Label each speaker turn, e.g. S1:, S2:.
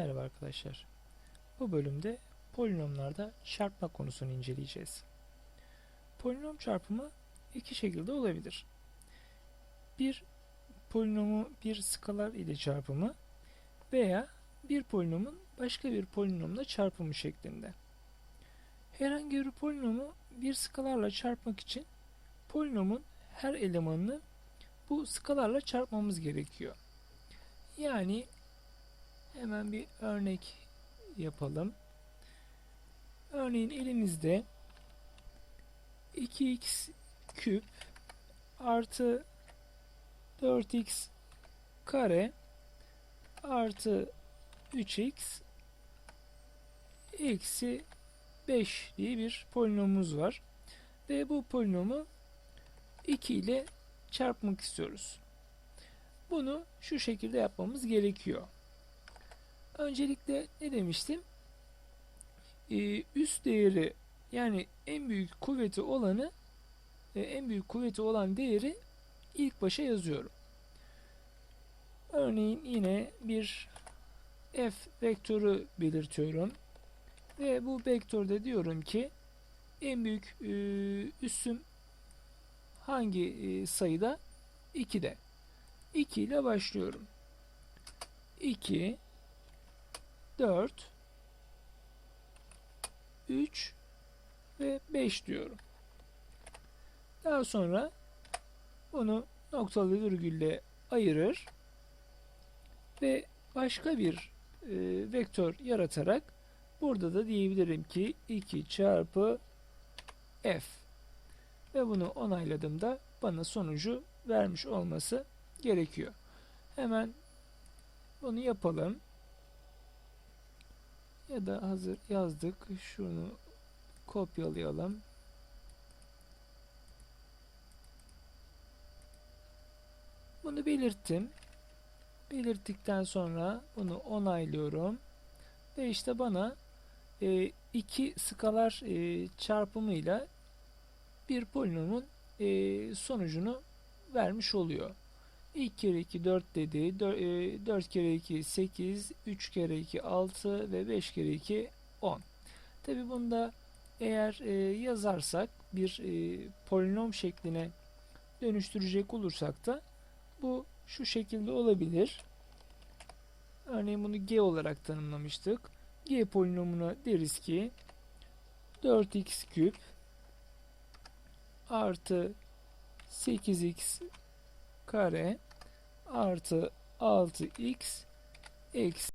S1: Merhaba arkadaşlar. Bu bölümde polinomlarda çarpma konusunu inceleyeceğiz. Polinom çarpımı iki şekilde olabilir. Bir polinomu bir skalar ile çarpımı veya bir polinomun başka bir polinomla çarpımı şeklinde. Herhangi bir polinomu bir skalarla çarpmak için polinomun her elemanını bu skalarla çarpmamız gerekiyor. Yani Hemen bir örnek yapalım. Örneğin elimizde 2x küp artı 4x kare artı 3x eksi 5 diye bir polinomumuz var. Ve bu polinomu 2 ile çarpmak istiyoruz. Bunu şu şekilde yapmamız gerekiyor. Öncelikle ne demiştim? Ee, üst değeri yani en büyük kuvveti olanı e, en büyük kuvveti olan değeri ilk başa yazıyorum. Örneğin yine bir f vektörü belirtiyorum. Ve bu vektörde diyorum ki en büyük e, üssüm hangi e, sayıda? 2'de. 2 ile başlıyorum. 2 4 3 ve 5 diyorum. Daha sonra bunu noktalı virgülle ayırır ve başka bir e, vektör yaratarak burada da diyebilirim ki 2 çarpı f ve bunu onayladığımda bana sonucu vermiş olması gerekiyor. Hemen bunu yapalım. Ya da hazır yazdık. Şunu kopyalayalım. Bunu belirttim. Belirttikten sonra bunu onaylıyorum. Ve işte bana e, iki skalar e, çarpımıyla bir polinomun e, sonucunu vermiş oluyor. 2 kere 2 4 dedi. 4, 4 kere 2 8, 3 kere 2 6 ve 5 kere 2 10. Tabi bunda eğer e, yazarsak bir e, polinom şekline dönüştürecek olursak da bu şu şekilde olabilir. Örneğin bunu g olarak tanımlamıştık. g polinomuna deriz ki 4x küp artı 8x kare artı 6x eksi